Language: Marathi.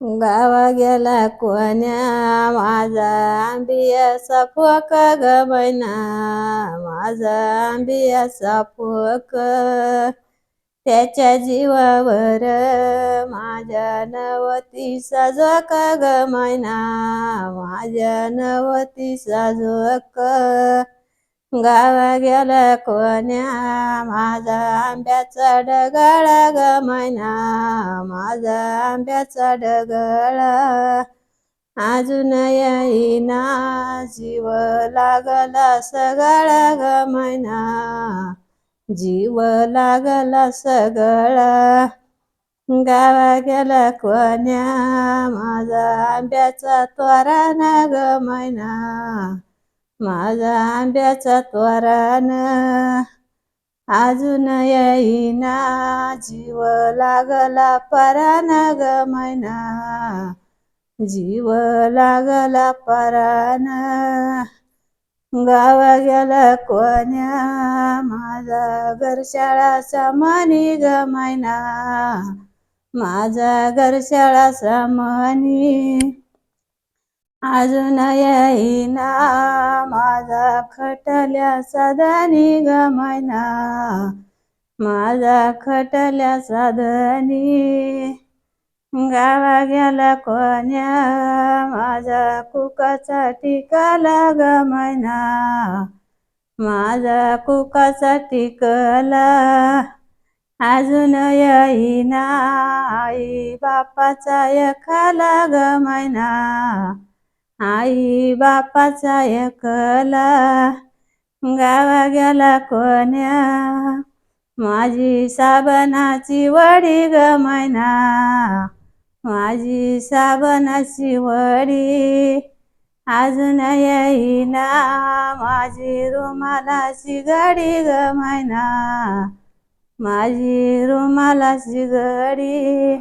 गावा गेला कोण्या माझा आंबियाचा फोक ग बैना माझा आंबियाचा फोक. त्याच्या जीवावर माझ्या नवतीचा जोक ग मैना माझ्या नवतीचा जोक गावा गेला कोण्या? माझा आंब्याचा डगळा ग मैना माझा आंब्याचा डगळा अजून येईना. जीव लागला सगळा ग मैना जीव लागला सगळा. गावा गेला कोण्या? माझा आंब्याचा त्वरान ग मैना माझा आंब्याचा त्वरान अजून येईना. जीव लागला परान ग मैना. जीव लागला परान. गावा गेला कोण्या? माझा घरशाळा समानी ग मैना. माझा घरशाळा समानी. अजून येईना माझा खटल्या धनी ग माझा खटल्या सदनी गावा गेला कोण्या? माझा कुकाचा टिकाला ग माझा कुकाचा टिकला अजून येईना आई बापाचा एखाला गमना आई बापाचा एकला गावा गेला कोण्या? माझी साबणाची वडी ग मैना. माझी साबणाची वडी अजून येईना. माझी रुमालाची गडी ग मैना. माझी रुमालाची गडी